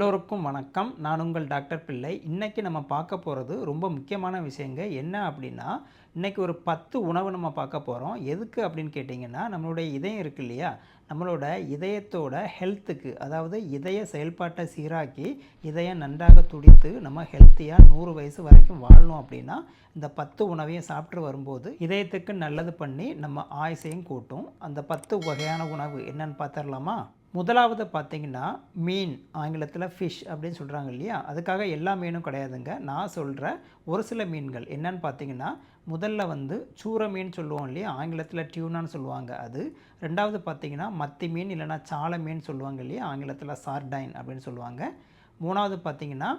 எல்லோருக்கும் வணக்கம். நான் உங்கள் டாக்டர் பிள்ளை. இன்றைக்கி நம்ம பார்க்க போகிறது ரொம்ப முக்கியமான விஷயங்க என்ன அப்படின்னா இன்றைக்கி ஒரு பத்து உணவு நம்ம பார்க்க போகிறோம் எதுக்கு அப்படின்னு கேட்டிங்கன்னா நம்மளுடைய இதயம் இருக்கு இல்லையா? நம்மளோட இதயத்தோட ஹெல்த்துக்கு அதாவது இதய செயல்பாட்டை சீராக்கி இதயம் நன்றாக துடித்து நம்ம ஹெல்த்தியாக நூறு வயசு வரைக்கும் வாழணும் அப்படின்னா இந்த பத்து உணவையும் சாப்பிட்டு வரும்போது இதயத்துக்கு நல்லது பண்ணி நம்ம ஆயுசையும் கூட்டும். அந்த பத்து வகையான உணவு என்னன்னு பார்த்துடலாமா? முதலாவது பார்த்தீங்கன்னா மீன் ஆங்கிலத்தில் ஃபிஷ் அப்படின்னு சொல்கிறாங்க இல்லையா? அதுக்காக எல்லா மீனும் கிடையாதுங்க. நான் சொல்கிற ஒரு சில மீன்கள். என்னன்னு பார்த்தீங்கன்னா முதல்ல வந்து சூர மீன் சொல்லுவோம் இல்லையா? ஆங்கிலத்தில் டியூனான்னு சொல்லுவாங்க அது. ரெண்டாவது பார்த்தீங்கன்னா மத்தி மீன் இல்லைன்னா சால மீன் சொல்லுவாங்க இல்லையா? ஆங்கிலத்தில் சார்டைன் அப்படின்னு சொல்லுவாங்க. மூணாவது பார்த்தீங்கன்னா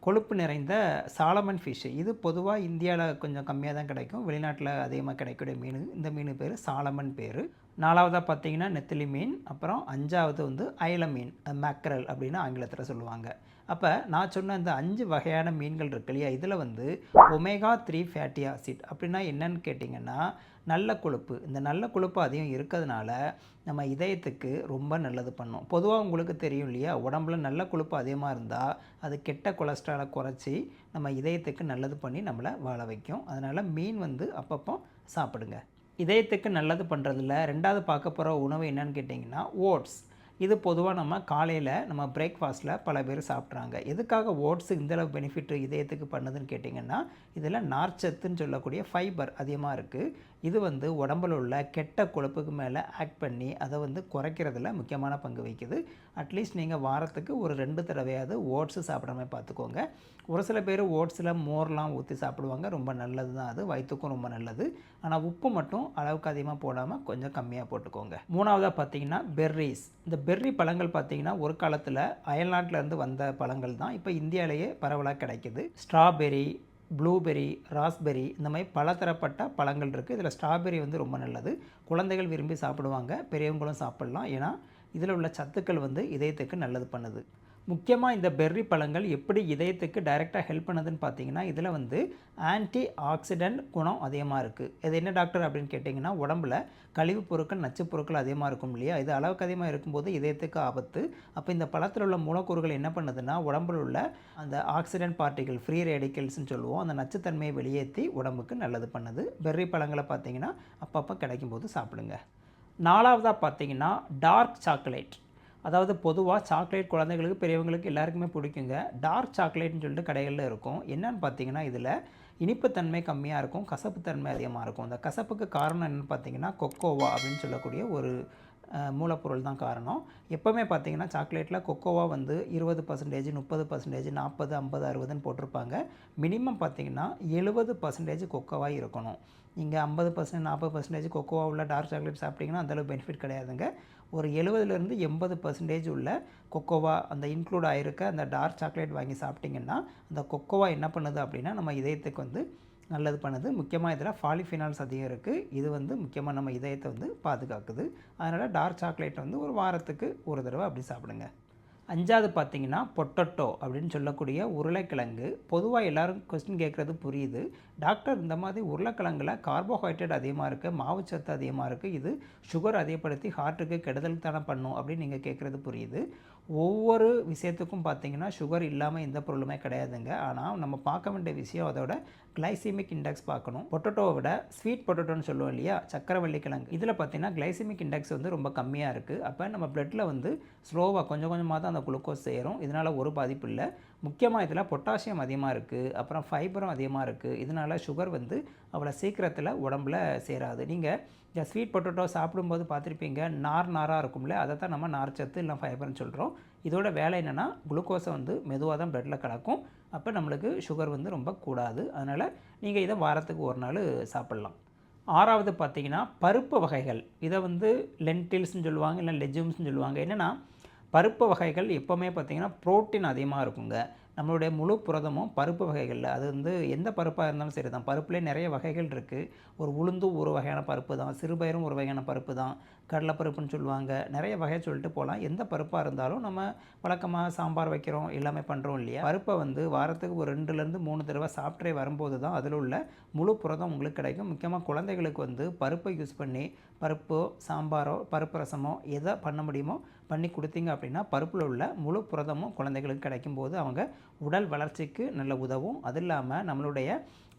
கொழுப்பு நிறைந்த சாலமன் ஃபிஷ் இது பொதுவாக இந்தியாவில் கொஞ்சம் கம்மியாக தான் கிடைக்கும். வெளிநாட்டில் அதிகமாக கிடைக்கக்கூடிய மீன் இந்த மீன் பேர் சாலமன் பேர். நாலாவதாக பார்த்தீங்கன்னா நெத்திலி மீன் அப்புறம் அஞ்சாவது வந்து அயல மீன் மேக்கரல் அப்படின்னு ஆங்கிலத்தில் சொல்லுவாங்க. அப்போ நான் சொன்ன இந்த அஞ்சு வகையான மீன்கள் இருக்கு இல்லையா? இதில் வந்து ஒமேகா த்ரீ ஃபேட்டி ஆசிட் அப்படின்னா என்னன்னு கேட்டிங்கன்னா நல்ல கொழுப்பு. இந்த நல்ல கொழுப்பு அதிகம் இருக்கிறதுனால நம்ம இதயத்துக்கு ரொம்ப நல்லது பண்ணும். பொதுவாக உங்களுக்கு தெரியும் இல்லையா? உடம்புல நல்ல கொழுப்பு அதிகமாக இருந்தால் அது கெட்ட கொலஸ்ட்ராலை குறைச்சி நம்ம இதயத்துக்கு நல்லது பண்ணி நம்மளை வாழ வைக்கும். அதனால் மீன் வந்து அப்பப்போ சாப்பிடுங்க. இதயத்துக்கு நல்லது பண்ணுறதில்ல ரெண்டாவது பார்க்க போகிற உணவு என்னன்னு கேட்டிங்கன்னா ஓட்ஸ். இது பொதுவாக நம்ம காலையில் நம்ம பிரேக்ஃபாஸ்ட்டில் பல பேர் சாப்பிட்றாங்க. எதுக்காக ஓட்ஸு இந்தளவு பெனிஃபிட் இதயத்துக்கு பண்ணுதுன்னு கேட்டிங்கன்னா இதில் நார்ச்சத்துன்னு சொல்லக்கூடிய ஃபைபர் அதிகமாக இருக்குது இது வந்து உடம்புல உள்ள கெட்ட கொழுப்புக்கு மேலே ஆக்ட் பண்ணி அதை வந்து குறைக்கிறதுல முக்கியமான பங்கு வகிக்குது. அட்லீஸ்ட் நீங்கள் வாரத்துக்கு ஒரு ரெண்டு தடவையாவது ஓட்ஸு சாப்பிட்ற மாதிரி பார்த்துக்கோங்க. ஒரு சில பேர் ஓட்ஸில் மோர்லாம் ஊற்றி சாப்பிடுவாங்க. ரொம்ப நல்லது தான் அது. வயிற்றுக்கும் ரொம்ப நல்லது. ஆனால் உப்பு மட்டும் அளவுக்கு அதிகமாக போடாமல் கொஞ்சம் கம்மியாக போட்டுக்கோங்க. மூணாவதாக பார்த்தீங்கன்னா பெர்ரிஸ் இந்த பெர்ரி பழங்கள் பார்த்தீங்கன்னா ஒரு காலத்தில் அயல்நாட்டிலேருந்து வந்த பழங்கள் தான் இப்போ இந்தியாவிலேயே பரவலாக கிடைக்குது. ஸ்ட்ராபெரி ப்ளூபெரி ராஸ்பெரி இந்த மாதிரி பலதரப்பட்ட பழங்கள் இருக்குது இதில் ஸ்ட்ராபெரி வந்து ரொம்ப நல்லது. குழந்தைகள் விரும்பி சாப்பிடுவாங்க பெரியவங்களும் சாப்பிட்லாம். ஏன்னா இதில் உள்ள சத்துக்கள் வந்து இதயத்துக்கு நல்லது பண்ணுது. முக்கியமாக இந்த பெர்ரி பழங்கள் எப்படி இதயத்துக்கு டைரெக்டாக ஹெல்ப் பண்ணுதுன்னு பார்த்தீங்கன்னா இதில் வந்து ஆன்டி ஆக்சிடென்ட் குணம் அதிகமாக இருக்குது இது என்ன டாக்டர் அப்படின்னு கேட்டிங்கன்னா உடம்புல கழிவுப் பொருட்கள் நச்சுப் பொருட்கள் அதிகமாக இருக்கும் இல்லையா? இது அளவுக்கு அதிகமாக இருக்கும்போது இதயத்துக்கு ஆபத்து. அப்போ இந்த பழத்தில் உள்ள மூலக்கூறுகள் என்ன பண்ணுதுன்னா உடம்புல உள்ள அந்த ஆக்சிடென்ட் பார்ட்டிகள் ஃப்ரீ ரேடிக்கல்ஸ்னு சொல்லுவோம் அந்த நச்சுத்தன்மையை வெளியேற்றி உடம்புக்கு நல்லது பண்ணுது. பெர்ரி பழங்களை பார்த்தீங்கன்னா அப்பப்போ கிடைக்கும்போது சாப்பிடுங்க. நாலாவதாக பார்த்தீங்கன்னா டார்க் சாக்லேட் அதாவது பொதுவாக சாக்லேட் குழந்தைகளுக்கு பெரியவங்களுக்கு எல்லாருக்குமே பிடிக்குங்க. டார்க் சாக்லேட்னு சொல்லிட்டு கடைகளில் இருக்கும். என்னன்னு பார்த்தீங்கன்னா இதில் இனிப்புத்தன்மை கம்மியாக இருக்கும் கசப்புத்தன்மை அதிகமாக இருக்கும். அந்த கசப்புக்கு காரணம் என்னென்னு பார்த்தீங்கன்னா கொக்கோவா அப்படின்னு சொல்லக்கூடிய ஒரு மூலப்பொருள் தான் காரணம். எப்போவுமே பார்த்தீங்கன்னா சாக்லேட்டில் கொக்கோவா வந்து இருபது பர்சன்டேஜ் முப்பது பர்சன்டேஜ் நாற்பது ஐம்பது அறுபதுன்னு போட்டிருப்பாங்க. மினிமம் பார்த்தீங்கன்னா எழுபது பர்சன்டேஜ் கொக்கோவாக இருக்கணும். நீங்கள் ஐம்பது பர்சன்ட் நாற்பது பர்சன்டேஜ் கொக்கோவா உள்ள டார்க் சாக்லேட் சாப்பிட்டீங்கன்னா அந்தளவு பெனிஃபிட் கிடையாதுங்க. ஒரு எழுபதுலேருந்து எண்பது பர்சன்டேஜ் உள்ள கொக்கோவா அந்த இன்க்ளூட் ஆகிருக்க அந்த டார்க் சாக்லேட் வாங்கி சாப்பிட்டிங்கன்னா அந்த கொக்கோவா என்ன பண்ணுது அப்படின்னா நம்ம இதயத்துக்கு வந்து நல்லது பண்ணுது. முக்கியமாக இதில் ஃபாலிஃபினால்ஸ் அதிகம் இருக்குது இது வந்து முக்கியமாக நம்ம இதயத்தை வந்து பாதுகாக்குது. அதனால் டார்க் சாக்லேட் வந்து ஒரு வாரத்துக்கு ஒரு தடவை அப்படி சாப்பிடுங்க. அஞ்சாவது பார்த்தீங்கன்னா பொட்டட்டோ அப்படின்னு சொல்லக்கூடிய உருளைக்கிழங்கு. பொதுவாக எல்லாரும் கொஸ்டின் கேட்குறது புரியுது. டாக்டர் இந்த மாதிரி உருளைக்கிழங்கில் கார்போஹைட்ரேட் அதிகமாக இருக்குது மாவுச்சத்து அதிகமாக இருக்குது இது சுகர் அதிகப்படுத்தி ஹார்ட்டுக்கு கெடுதல் தானே பண்ணும் அப்படின்னு நீங்கள் கேட்குறது புரியுது. ஒவ்வொரு விஷயத்துக்கும் பார்த்தீங்கன்னா சுகர் இல்லாமல் எந்த பொருளுமே கிடையாதுங்க. ஆனால் நம்ம பார்க்க வேண்டிய விஷயம் அதோட கிளைசிமிக் இண்டெக்ஸ் பார்க்கணும். பொட்டட்டோவை விட ஸ்வீட் பொட்டட்டோன்னு சொல்லுவோம் இல்லையா சக்கரவள்ளி கிழங்கு இதில் பார்த்தீங்கன்னா கிளைசிமிக் இண்டெக்ஸ் வந்து ரொம்ப கம்மியாக இருக்குது அப்போ நம்ம பிளட்டில் வந்து ஸ்லோவாக கொஞ்சம் கொஞ்சமாக தான் அந்த குளுக்கோஸ் சேரும். இதனால் ஒரு பாதிப்பு இல்லை. முக்கியமாக இதில் பொட்டாசியம் அதிகமாக இருக்குது அப்புறம் ஃபைபரும் அதிகமாக இருக்குது. இதனால் சுகர் வந்து அவ்வளோ சீக்கிரத்தில் உடம்புல சேராது. நீங்கள் இந்த ஸ்வீட் பொட்டேட்டோ சாப்பிடும்போது பார்த்துருப்பீங்க நார் நாராக இருக்கும்ல அதை தான் நம்ம நார்ச்சத்து இல்லை ஃபைபர்னு சொல்கிறோம். இதோட வேலை என்னென்னா குளுக்கோஸை வந்து மெதுவாக தான் பிளட்டில் கலக்கும். அப்போ நம்மளுக்கு சுகர் வந்து ரொம்ப கூடாது. அதனால் நீங்கள் இதை வாரத்துக்கு ஒரு நாள் சாப்பிட்லாம். ஆறாவது பார்த்தீங்கன்னா பருப்பு வகைகள். இதை வந்து லென்டில்ஸ்னு சொல்லுவாங்க இல்லை லெஜும்ஸ்னு சொல்லுவாங்க. என்னென்னா பருப்பு வகைகள் எப்போவுமே பார்த்தீங்கன்னா புரோட்டீன் அதிகமாக இருக்குங்க. நம்மளுடைய முழு புரதமும் பருப்பு வகைகளில். அது வந்து எந்த பருப்பாக இருந்தாலும் சரி தான். பருப்புலேயே நிறைய வகைகள் இருக்குது ஒரு உளுந்தும் ஒரு வகையான பருப்பு தான். சிறுபயிரும் ஒரு வகையான பருப்பு தான். கடலைப்பருப்புன்னு சொல்லுவாங்க. நிறைய வகை சொல்லிட்டு போகலாம். எந்த பருப்பாக இருந்தாலும் நம்ம வழக்கமாக சாம்பார் வைக்கிறோம் எல்லாமே பண்ணுறோம் இல்லையா? பருப்பை வந்து வாரத்துக்கு ஒரு ரெண்டுலேருந்து மூணு தடவை சாப்பிட்டே வரும்போது தான் அதில் உள்ள முழு புரதம் உங்களுக்கு கிடைக்கும். முக்கியமாக குழந்தைகளுக்கு வந்து பருப்பை யூஸ் பண்ணி பருப்போ சாம்பாரோ பருப்பு ரசமோ எதை பண்ண முடியுமோ பண்ணி கொடுத்தீங்க அப்படின்னா பருப்பில் உள்ள முழு புரதமும் குழந்தைகளுக்கு கிடைக்கும்போது அவங்க உடல் வளர்ச்சிக்கு நல்ல உதவும். அது இல்லாமல் நம்மளுடைய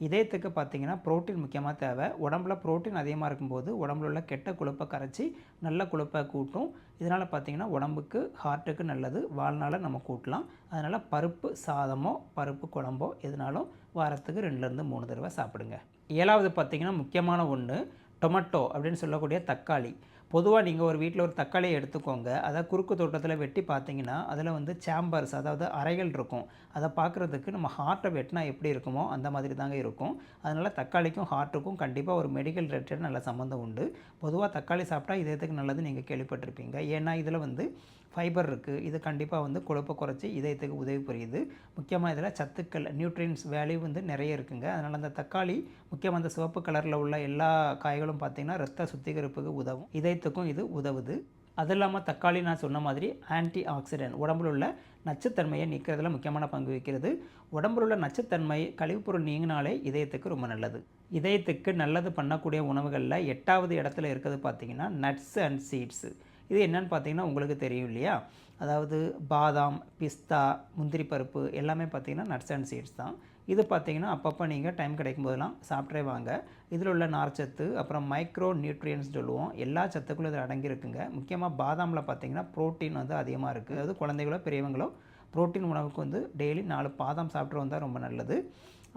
இதயத்துக்கு பார்த்தீங்கன்னா புரோட்டீன் முக்கியமாக தேவை. உடம்புல புரோட்டீன் அதிகமாக இருக்கும்போது உடம்புல உள்ள கெட்ட கொழுப்பை கரைச்சி நல்ல கொழுப்பை கூட்டும். இதனால் பார்த்தீங்கன்னா உடம்புக்கு ஹார்ட்டுக்கு நல்லது. வாழ்நாளை நம்ம கூட்டலாம். அதனால் பருப்பு சாதமோ பருப்பு குழம்போ எதுனாலும் வாரத்துக்கு ரெண்டுலேருந்து மூணு தடவை சாப்பிடுங்க. ஏழாவது பார்த்தீங்கன்னா முக்கியமான ஒன்று டொமேட்டோ அப்படின்னு சொல்லக்கூடிய தக்காளி. பொதுவாக நீங்கள் ஒரு வீட்டில் ஒரு தக்காளியை எடுத்துக்கோங்க. அதை குறுக்கு தோட்டத்தில் வெட்டி பார்த்தீங்கன்னா அதில் வந்து சேம்பர்ஸ் அதாவது அறைகள் இருக்கும். அதை பார்க்குறதுக்கு நம்ம ஹார்ட்டை வெட்டினா எப்படி இருக்குமோ அந்த மாதிரி தாங்க இருக்கும். அதனால் தக்காளிக்கும் ஹார்ட்டுக்கும் கண்டிப்பாக ஒரு மெடிக்கல் ரிலேட்டட் நல்ல சம்மந்தம் உண்டு. பொதுவாக தக்காளி சாப்பிட்டா இதயத்துக்கு நல்லது நீங்கள் கேள்விப்பட்டிருப்பீங்க. ஏன்னா இதில் வந்து ஃபைபர் இருக்குது இது கண்டிப்பாக வந்து கொழுப்பை குறைச்சி இதயத்துக்கு உதவி புரியுது. முக்கியமாக இதில் சத்துக்கள் நியூட்ரியன்ஸ் வேல்யூ வந்து நிறைய இருக்குங்க. அதனால் அந்த தக்காளி முக்கியமாக அந்த சிவப்பு கலரில் உள்ள எல்லா காய்களும் பார்த்திங்கன்னா ரத்த சுத்திகரிப்புக்கு உதவும். இதயத்துக்கும் இது உதவுது. அது இல்லாமல் தக்காளி நான் சொன்ன மாதிரி ஆன்டி ஆக்சிடென்ட் உடம்புல உள்ள நச்சுத்தன்மையை நீக்கிறதுல முக்கியமான பங்கு வகிக்கிறது. உடம்புல உள்ள நச்சுத்தன்மை கழிவுப்பொருள் நீங்கினாலே இதயத்துக்கு ரொம்ப நல்லது. இதயத்துக்கு நல்லது பண்ணக்கூடிய உணவுகளில் எட்டாவது இடத்துல இருக்கிறது பார்த்திங்கன்னா நட்ஸ் அண்ட் சீட்ஸு இது என்னென்னு பார்த்தீங்கன்னா உங்களுக்கு தெரியும் இல்லையா? அதாவது பாதாம் பிஸ்தா முந்திரி பருப்பு எல்லாமே பார்த்தீங்கன்னா நட்ஸ் அண்ட் சீட்ஸ் தான். இது பார்த்திங்கன்னா அப்பப்போ நீங்கள் டைம் கிடைக்கும் போதெல்லாம் சாப்பிட்றே வாங்க. இதில் உள்ள நார்ச்சத்து அப்புறம் மைக்ரோ நியூட்ரியன்ஸ் சொல்லுவோம். எல்லா சத்துக்களும் இதில் அடங்கியிருக்குங்க. முக்கியமாக பாதாமில் பார்த்தீங்கன்னா ப்ரோட்டீன் வந்து அதிகமாக இருக்குது அதாவது குழந்தைகளோ பெரியவங்களோ ப்ரோட்டீன் உணவுக்கு வந்து டெய்லி நாலு பாதாம் சாப்பிட்டு வந்தால் ரொம்ப நல்லது.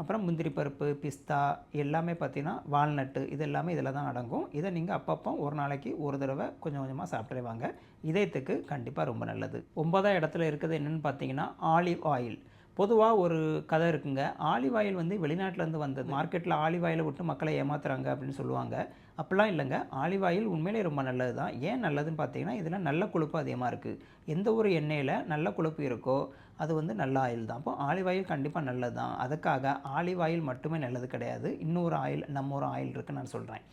அப்புறம் முந்திரி பருப்பு பிஸ்தா எல்லாமே பார்த்தீங்கன்னா வால்நட்டு இது எல்லாமே இதில் தான் அடங்கும். இதை நீங்கள் அப்பப்போ ஒரு நாளைக்கு ஒரு தடவை கொஞ்சம் கொஞ்சமாக சாப்பிட்டுருவாங்க வாங்க. இதயத்துக்கு கண்டிப்பாக ரொம்ப நல்லது. ஒன்பதாம் இடத்துல இருக்கிறது என்னென்னு பார்த்தீங்கன்னா ஆலிவ் ஆயில். பொதுவாக ஒரு கதை இருக்குங்க. ஆலிவ் ஆயில் வந்து வெளிநாட்டிலேருந்து வந்தது. மார்க்கெட்டில் ஆலிவ் ஆயிலை விட்டு மக்களை ஏமாத்துறாங்க அப்படின்னு சொல்லுவாங்க. அப்படிலாம் இல்லைங்க. ஆலிவ் ஆயில் உண்மையிலே ரொம்ப நல்லது தான் ஏன் நல்லதுன்னு பார்த்தீங்கன்னா இதில் நல்ல கொழுப்பு அதிகமாக இருக்குது எந்த ஒரு எண்ணெயில் நல்ல கொழுப்பு இருக்கோ அது வந்து நல்ல ஆயில் தான். அப்போ ஆலிவ் ஆயில் கண்டிப்பாக நல்லது தான் அதுக்காக ஆலிவ் ஆயில் மட்டுமே நல்லது கிடையாது. இன்னொரு ஆயில் நம்ம ஒரு ஆயில் இருக்குன்னு நான் சொல்கிறேன்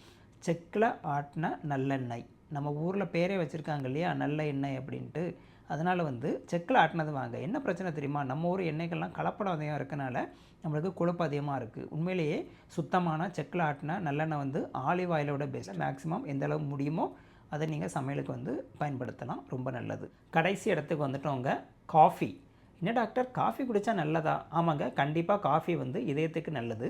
செக்கில் ஆட்டின நல்லெண்ணெய். நம்ம ஊரில் பேரே வச்சுருக்காங்க இல்லையா நல்ல எண்ணெய் அப்படின்ட்டு. அதனால் வந்து செக்கில் ஆட்டினது வாங்க. என்ன பிரச்சனை தெரியுமா? நம்ம ஊர் எண்ணெய்கள்லாம் கலப்படம் அதிகம் இருக்கனால நம்மளுக்கு கொழுப்பு அதிகமாக இருக்குது உண்மையிலேயே சுத்தமான செக்கில் ஆட்டின நல்லெண்ணெய் வந்து ஆலிவ் ஆயிலோட பெஸ்ட் மேக்ஸிமம் எந்த அளவு முடியுமோ அதை நீங்கள் சமையலுக்கு வந்து பயன்படுத்தலாம். ரொம்ப நல்லது. கடைசி இடத்துக்கு வந்துட்டோங்க. காஃபி என்ன டாக்டர்? காஃபி குடித்தா நல்லதா? ஆமாங்க கண்டிப்பாக காஃபி வந்து இதயத்துக்கு நல்லது.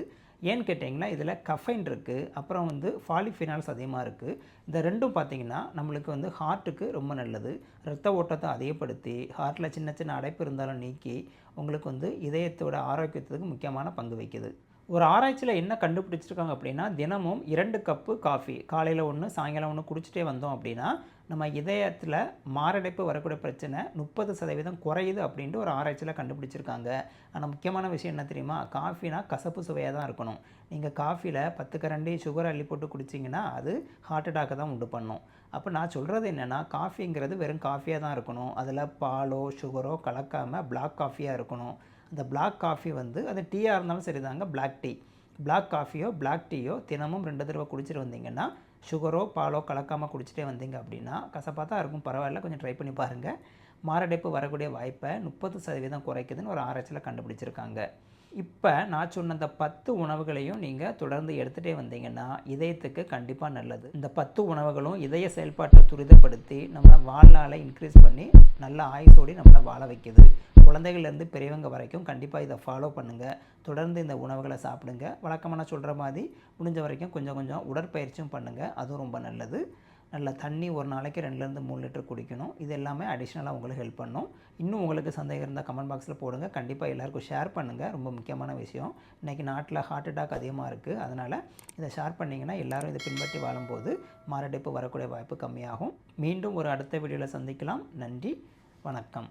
ஏன்னு கேட்டிங்கன்னா இதில் கஃபைன் இருக்குது அப்புறம் வந்து ஃபாலிஃபினால்ஸ் அதிகமாக இருக்குது இந்த ரெண்டும் பார்த்திங்கன்னா நம்மளுக்கு வந்து ஹார்ட்டுக்கு ரொம்ப நல்லது. ரத்த ஓட்டத்தை அதிகப்படுத்தி ஹார்ட்டில் சின்ன சின்ன அடைப்பு இருந்தாலும் நீக்கி உங்களுக்கு வந்து இதயத்தோட ஆரோக்கியத்துக்கு முக்கியமான பங்கு வைக்குது ஒரு ஆராய்ச்சியில் என்ன கண்டுபிடிச்சிருக்காங்க அப்படின்னா தினமும் இரண்டு கப்பு காஃபி காலையில் ஒன்று சாயங்காலம் ஒன்று குடிச்சிட்டே வந்தோம் அப்படின்னா நம்ம இதயத்தில் மாரடைப்பு வரக்கூடிய பிரச்சனை முப்பது சதவீதம் குறையுது அப்படின்ட்டு ஒரு ஆராய்ச்சியில் கண்டுபிடிச்சிருக்காங்க. ஆனால் முக்கியமான விஷயம் என்ன தெரியுமா? காஃபினா கசப்பு சுவையாக தான் இருக்கணும். நீங்கள் காஃபியில் பத்து கரண்டி சுகர் அள்ளி போட்டு குடிச்சிங்கன்னா அது ஹார்ட் அட்டாக்கை தான் உண்டு பண்ணும். அப்போ நான் சொல்கிறது என்னென்னா காஃபிங்கிறது வெறும் காஃபியாக தான் இருக்கணும். அதில் பாலோ சுகரோ கலக்காமல் பிளாக் காஃபியாக இருக்கணும். அந்த பிளாக் காஃபி வந்து அது டீயாக இருந்தாலும் சரிதாங்க பிளாக் டீ பிளாக் காஃபியோ பிளாக் டீயோ தினமும் ரெண்டு தடவை குடிச்சிட்டு வந்தீங்கன்னா சுகரோ பாலோ கலக்காமல் குடிச்சிட்டே வந்தீங்க அப்படின்னா கசப்பாக தான் இருக்கும். பரவாயில்ல கொஞ்சம் ட்ரை பண்ணி பாருங்கள் மாரடைப்பு வரக்கூடிய வாய்ப்பை முப்பது சதவீதம் குறைக்குதுன்னு ஒரு ஆராய்ச்சியில் கண்டுபிடிச்சிருக்காங்க. இப்போ நான் சொன்ன இந்த பத்து உணவுகளையும் நீங்கள் தொடர்ந்து எடுத்துகிட்டே வந்தீங்கன்னா இதயத்துக்கு கண்டிப்பாக நல்லது. இந்த பத்து உணவுகளும் இதய செயல்பாட்டை துரிதப்படுத்தி நம்ம வாழ்நாளை இன்க்ரீஸ் பண்ணி நல்ல ஆயுசோடி நம்மளை வாழ வைக்குது. குழந்தைகள்லேருந்து பெரியவங்க வரைக்கும் கண்டிப்பாக இதை ஃபாலோ பண்ணுங்கள் தொடர்ந்து இந்த உணவுகளை சாப்பிடுங்க. வழக்கமான சொல்கிற மாதிரி முடிஞ்ச வரைக்கும் கொஞ்சம் கொஞ்சம் உடற்பயிற்சியும் பண்ணுங்கள் அதுவும் ரொம்ப நல்லது. நல்ல தண்ணி ஒரு நாளைக்கு ரெண்டுலேருந்து மூணு லிட்டர் குடிக்கணும். இது எல்லாமே அடிஷ்னலாக உங்களுக்கு ஹெல்ப் பண்ணும். இன்னும் உங்களுக்கு சந்தேகம் இருந்தால் கமெண்ட் பாக்ஸில் போடுங்க. கண்டிப்பாக எல்லாருக்கும் ஷேர் பண்ணுங்கள் ரொம்ப முக்கியமான விஷயம். இன்றைக்கி நாட்டில் ஹார்ட் அட்டாக் அதிகமாக இருக்குது அதனால் இதை ஷேர் பண்ணிங்கன்னா எல்லோரும் இதை பின்பற்றி வாழும்போது மாரடைப்பு வரக்கூடிய வாய்ப்பு கம்மியாகும். மீண்டும் ஒரு அடுத்த வீடியோவில் சந்திக்கலாம். நன்றி. வணக்கம்.